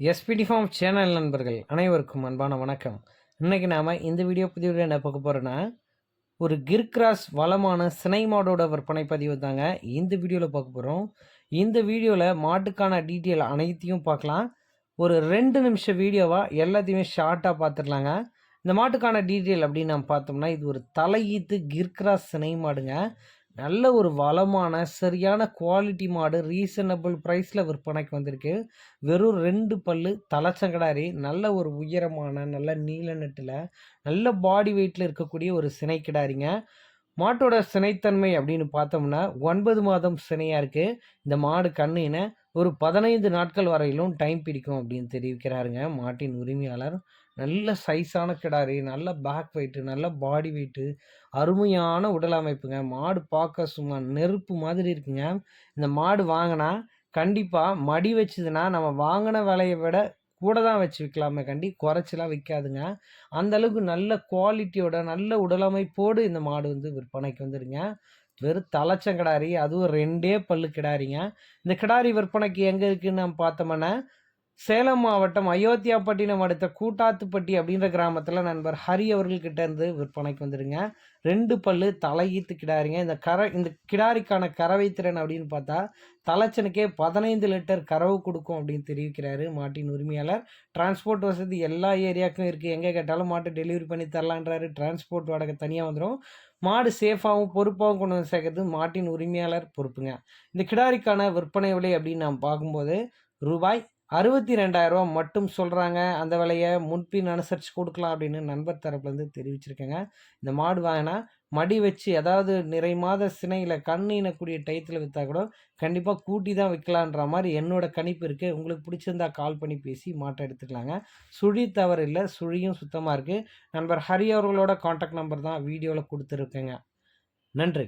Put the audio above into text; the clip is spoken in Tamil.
எஸ்பிடி ஃபார்ம் சேனல் நண்பர்கள் அனைவருக்கும் அன்பான வணக்கம். இன்னைக்கு நாம் இந்த வீடியோ பதிவில் என்ன பார்க்க போகிறோன்னா ஒரு கிர்கிராஸ் வளமான சினை மாடோட விற்பனை பதிவு தாங்க இந்த வீடியோவில் பார்க்க போகிறோம் இந்த வீடியோவில் மாட்டுக்கான டீட்டெயில் அனைத்தையும் பார்க்கலாம். ஒரு ரெண்டு நிமிஷம் வீடியோவாக எல்லாத்தையுமே ஷார்ட்டாக பார்த்துடலாங்க. இந்த மாட்டுக்கான டீட்டெயில் அப்படின்னு நம்ம பார்த்தோம்னா இது ஒரு தலையீத்து கிர்கிராஸ் சினை மாடுங்க. நல்ல ஒரு வளமான சரியான குவாலிட்டி மாடு ரீசனபிள் ப்ரைஸில் விற்பனைக்கு வந்திருக்கு. வெறும் ரெண்டு பல்லு தலைச்சங்கடாரி நல்ல ஒரு உயரமான நல்ல நீல நெட்டில் நல்ல பாடி வெயிட்டில் இருக்கக்கூடிய ஒரு சினை கிடாரிங்க மாட்டோட சினைத்தன்மை அப்படின்னு பார்த்தோம்னா ஒன்பது மாதம் சினையாக இருக்குது இந்த மாடு கண்ணுன ஒரு பதினைந்து நாட்கள் வரையிலும் டைம் பிடிக்கும் அப்படின்னு தெரிவிக்கிறாருங்க. மாட்டின் உரிமையாளர். நல்ல சைஸான கிடாரி நல்ல பேக் வெயிட்டு நல்ல பாடி வெயிட்டு அருமையான உடல் அமைப்புங்க. மாடு பார்க்க சும்மா நெருப்பு மாதிரி இருக்குங்க. இந்த மாடு வாங்கினா கண்டிப்பாக மடி வச்சுதுன்னா நம்ம வாங்கின விலையை விட கூட தான் வச்சு விற்கலாமே கண்டி. குறைச்சலாம் விற்காதுங்க. அந்தளவுக்கு நல்ல குவாலிட்டியோட நல்ல உடலமைப்போடு இந்த மாடு வந்து விற்பனைக்கு வந்துடுங்க வெறும் தலைச்சங்கிடாரி அதுவும் ரெண்டே பல்லு கிடாரிங்க. இந்த கிடாரி விற்பனைக்கு எங்கே இருக்குன்னு நம்ம பார்த்தோம்னா சேலம் மாவட்டம் அயோத்தியாப்பட்டினம் அடுத்த கூட்டாத்துப்பட்டி அப்படின்ற கிராமத்தில் நண்பர் ஹரி அவர்கள்கிட்ட இருந்து விற்பனைக்கு வந்துடுங்க ரெண்டு பல்லு தலையீத்து கிடாரிங்க. இந்த கர இந்த கிடாரிக்கான கறவை திறன் அப்படின்னு பார்த்தா தலைச்சனுக்கே பதினைந்து லிட்டர் கறவு கொடுக்கும் அப்படின்னு தெரிவிக்கிறாரு மாட்டின் உரிமையாளர். டிரான்ஸ்போர்ட் வசதி எல்லா ஏரியாவுக்கும் இருக்குது எங்கே கேட்டாலும் மாட்டை டெலிவரி பண்ணி தரலான்றாரு. டிரான்ஸ்போர்ட் வாடகை தனியாக வந்துடும் மாடு சேஃபாகவும் பொறுப்பாகவும் கொண்டு வந்து சேர்க்கறது மாட்டின் உரிமையாளர் பொறுப்புங்க. இந்த கிடாரிக்கான விற்பனை விலை அப்படின்னு நாம் பார்க்கும்போது ரூபாய் அறுபத்தி ரெண்டாயிரரூவா மட்டும் சொல்கிறாங்க அந்த விலையை முன்பின் அனுசரித்து கொடுக்கலாம் அப்படின்னு நண்பர் தரப்புலேருந்து தெரிவிச்சிருக்கேங்க. இந்த மாடு வாங்கினா மடி வச்சு அதாவது நிறை மாத சினையில் கண் இனக்கூடிய டயத்தில் விற்றா கூட கண்டிப்பாக கூட்டி தான் விற்கலான்ற மாதிரி என்னோட கணிப்பு இருக்குது உங்களுக்கு பிடிச்சிருந்தா கால் பண்ணி பேசி மாட்டை எடுத்துக்கலாங்க. சுழி தவறு இல்லை சுழியும் சுத்தமாக இருக்குது நண்பர் ஹரி அவர்களோட காண்டாக்ட் நம்பர் தான் வீடியோவில் கொடுத்துருக்கேங்க. நன்றி.